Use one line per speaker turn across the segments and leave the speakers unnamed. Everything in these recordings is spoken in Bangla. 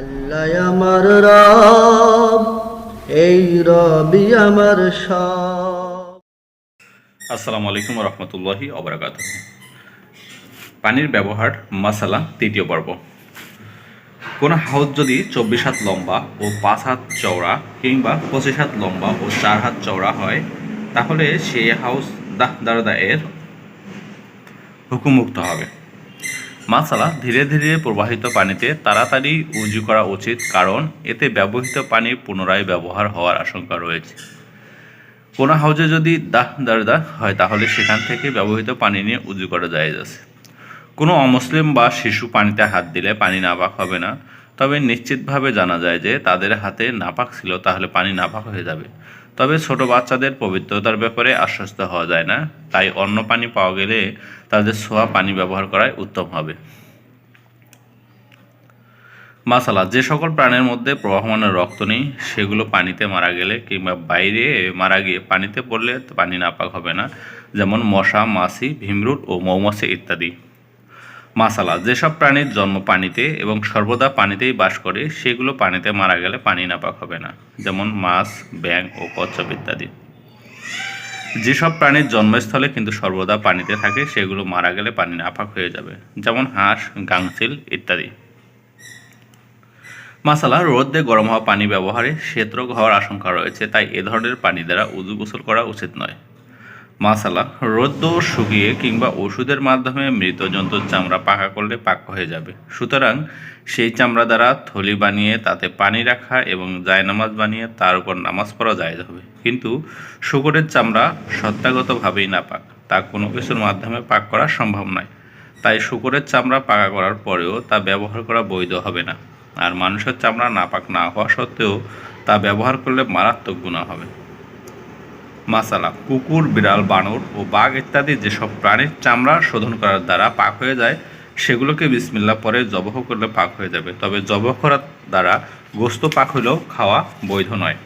আল্লাহ আমার রব, এই রবি আমার সব।
আসসালামু আলাইকুম রহমতুল্লাহি অবরাকাত পানির ব্যবহার মাসালা তৃতীয় পর্ব। কোনো হাউস যদি চব্বিশ হাত লম্বা ও পাঁচ হাত চওড়া কিংবা পঁচিশ হাত লম্বা ও চার হাত চওড়া হয়, তাহলে সেই হাউস দাহ দারদা এর হুকুমুক্ত হবে। মাসালা ধীরে ধীরে প্রবাহিত পানিতে তাড়াতাড়ি উজু করা উচিত, কারণ এতে ব্যবহৃত পানি পুনরায় ব্যবহার হওয়ার আশঙ্কা রয়েছে। কোনো হাউজে যদি দাহ দারদা হয়, তাহলে সেখান থেকে ব্যবহৃত পানি নিয়ে উজু করা যায় আছে। কোনো অমুসলিম বা শিশু পানিতে হাত দিলে পানি নাপাক হবে না। তবে নিশ্চিতভাবে জানা যায় যে তাদের হাতে নাপাক ছিল, তাহলে পানি নাপাক হয়ে যাবে। তবে ছোট বাচ্চাদের পবিত্রতার ব্যাপারে আশ্বস্ত হওয়া যায় না। তাই অন্য পানি পাওয়া গেলে তাদের ছোঁয়া পানি ব্যবহার করাই উত্তম হবে। মাসালা যে সকল প্রাণের মধ্যে প্রবাহমান রক্ত নেই, সেগুলো পানিতে মারা গেলে কিংবা বাইরে মারা গিয়ে পানিতে পড়লে পানি নাপাক হবে না। যেমন মশা, মাছি, ভিমরুট ও মৌমাছি ইত্যাদি। মাসালা, যেসব প্রাণীর জন্ম পানিতে এবং সর্বদা পানিতেই বাস করে, সেগুলো পানিতে মারা গেলে পানি নাপাক হবে না, যেমন মাছ ব্যাং ও কচ্ছপ ইত্যাদি। যেসব প্রাণীর জন্মস্থলে কিন্তু সর্বদা পানিতে থাকে, সেগুলো মারা গেলে পানি নাপাক হয়ে যাবে, যেমন হাঁস গাংচিল ইত্যাদি। মাসালা, রোদে গরম হওয়া পানি ব্যবহারে শ্বেতরোগ হওয়ার আশঙ্কা রয়েছে, তাই এ ধরনের পানি দ্বারা উজু গোসল করা উচিত নয়। মাসালা রোদ্দ শুকিয়ে কিংবা ওষুধের মাধ্যমে মৃত জন্তুর চামড়া পাকা করলে পাক হয়ে যাবে। সুতরাং সেই চামড়া দ্বারা থলি বানিয়ে তাতে পানি রাখা এবং জায়নামাজ বানিয়ে তার উপর নামাজ পড়া যায় হবে। কিন্তু শুকরের চামড়া সত্তাগতভাবেই না পাক, তা কোনো কিছুর মাধ্যমে পাক করা সম্ভব নয়। তাই শুকরের চামড়া পাকা করার পরেও তা ব্যবহার করা বৈধ হবে না। আর মানুষের চামড়া নাপাক না হওয়া সত্ত্বেও তা ব্যবহার করলে মারাত্মক গুণা হবে। মাসালা কুকুর বিড়াল, বানর ও বাঘ ইত্যাদি যেসব প্রাণীর চামড়া শোধন করার দ্বারা পাক হয়ে যায়, সেগুলোকে বিসমিল্লা পরে জবহ করলে পাক হয়ে যাবে। তবে জবহ করার দ্বারা গোস্ত পাক হলেও খাওয়া বৈধ নয়।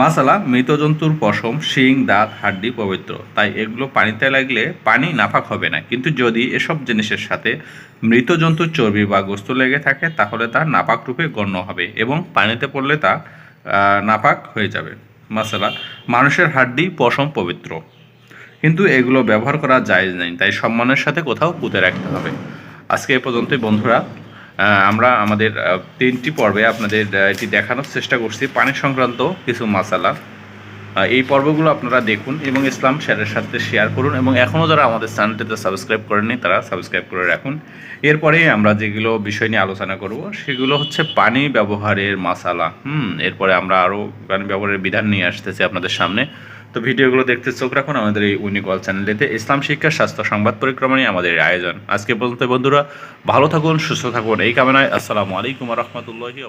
মাসালা, মৃত জন্তুর পশম, শিং, দাঁত, হাড্ডি পবিত্র। তাই এগুলো পানিতে লাগলে পানি নাপাক হবে না। কিন্তু যদি এসব জিনিসের সাথে মৃত জন্তুর চর্বি বা গোস্ত লেগে থাকে, তাহলে তা নাপাক রূপে গণ্য হবে এবং পানিতে পড়লে তা নাপাক হয়ে যাবে। মাসালা, মানুষের হাড্ডি পশম পবিত্র। কিন্তু এগুলো ব্যবহার করা যায় নেই, তাই সম্মানের সাথে কোথাও পুঁতে রাখতে হবে। আজকে এ পর্যন্তই, বন্ধুরা। আমরা আমাদের তিনটি পর্বে আপনাদের এটি দেখানোর চেষ্টা করছি। পানি সংক্রান্ত কিছু মাসালা। এই পর্বগুলো আপনারা দেখুন এবং ইসলাম শেয়ারের সাথে শেয়ার করুন এবং এখনও যারা আমাদের চ্যানেলটিতে সাবস্ক্রাইব করেননি, তারা সাবস্ক্রাইব করে রাখুন। এরপরে আমরা যেগুলো বিষয় নিয়ে আলোচনা করব, সেগুলো হচ্ছে পানি ব্যবহারের মাসালা। হুম, এরপরে আমরা আরও পানি ব্যবহারের বিধান নিয়ে আসতেছি আপনাদের সামনে। তো ভিডিওগুলো দেখতে চোখ রাখুন আমাদের এই উনিকল চ্যানেলেতে ইসলাম শিক্ষা, স্বাস্থ্য, সংবাদ পরিক্রমা নিয়ে আমাদের আয়োজন। আজকে পর্যন্ত বন্ধুরা, ভালো থাকুন, সুস্থ থাকুন। এই কামনায় আসসালামু আলাইকুম রহমতুল্লাহি